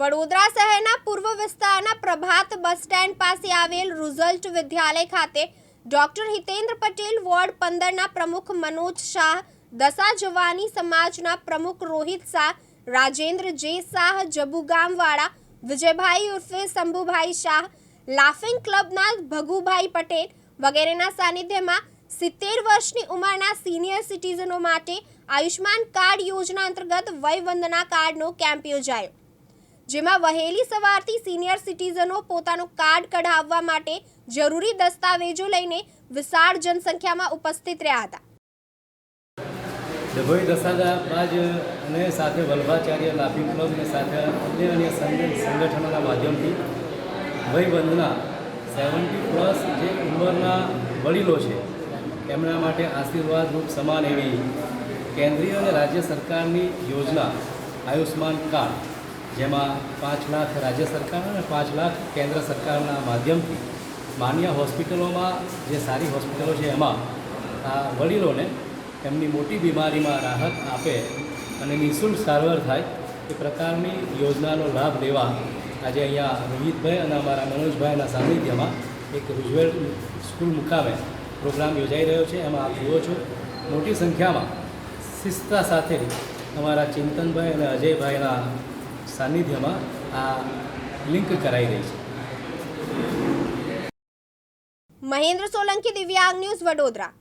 વડોદરા શહેરના પૂર્વ વિસ્તારના પ્રભાત બસ સ્ટેન્ડ પાસે આવેલ રુઝલ્ટ વિદ્યાલય ખાતે ડોક્ટર હિતેન્દ્ર પટેલ વોર્ડ પંદરના પ્રમુખ મનોજ શાહ દશા જવાની સમાજના પ્રમુખ રોહિત શાહ, રાજેન્દ્ર જે શાહ જબુગામવાળા વિજયભાઈ ઉર્ફે શંભુભાઈ શાહ, લાફિંગ ક્લબના ભગુભાઈ પટેલ વગેરેના સાનિધ્યમાં સિત્તેર વર્ષની ઉંમરના સિનિયર સિટીઝનો માટે આયુષ્માન કાર્ડ યોજના અંતર્ગત વયવંદના કાર્ડનો કેમ્પ યોજાયો. જેમાં વહેલી સવારથી સિનિયર સિટીઝનો પોતાનું કાર્ડ કઢાવવા માટે જરૂરી દસ્તાવેજો લઈને વિશાળ જનસંખ્યામાં ઉપસ્થિત રહ્યા હતા. ડભોઈ દસાદાબાજ અને સાથે વલ્ભાચાર્ય લાફી ક્લબ અને સાથે અન્ય અન્ય સંગઠનોના માધ્યમથી વયવંદના સેવન્ટી પ્લસ જે ઉંમરના વડીલો છે, એમના માટે આશીર્વાદરૂપ સમાન એવી કેન્દ્રીય અને રાજ્ય સરકારની યોજના આયુષ્માન કાર્ડ જેમાં પાંચ લાખ રાજ્ય સરકાર અને પાંચ લાખ કેન્દ્ર સરકારના માધ્યમથી માન્ય હોસ્પિટલોમાં જે સારી હોસ્પિટલો છે એમાં આ વડીલોને એમની મોટી બીમારીમાં રાહત આપે અને નિઃશુલ્ક સારવાર થાય એ પ્રકારની યોજનાનો લાભ લેવા આજે અહીંયા રોહિતભાઈ અને અમારા મનોજભાઈના સાનિધ્યમાં એક રૂઝવેલ સ્કૂલ મુકામે પ્રોગ્રામ યોજાઈ રહ્યો છે. એમાં આપ જુઓ છો, મોટી સંખ્યામાં શિસ્તા સાથે અમારા ચિંતનભાઈ અને અજયભાઈના સાનિધ્યમાં આ લિંક કરાઈ રહી છે. મહેન્દ્ર સોલંકી દિવ્યાંગ ન્યૂઝ વડોદરા.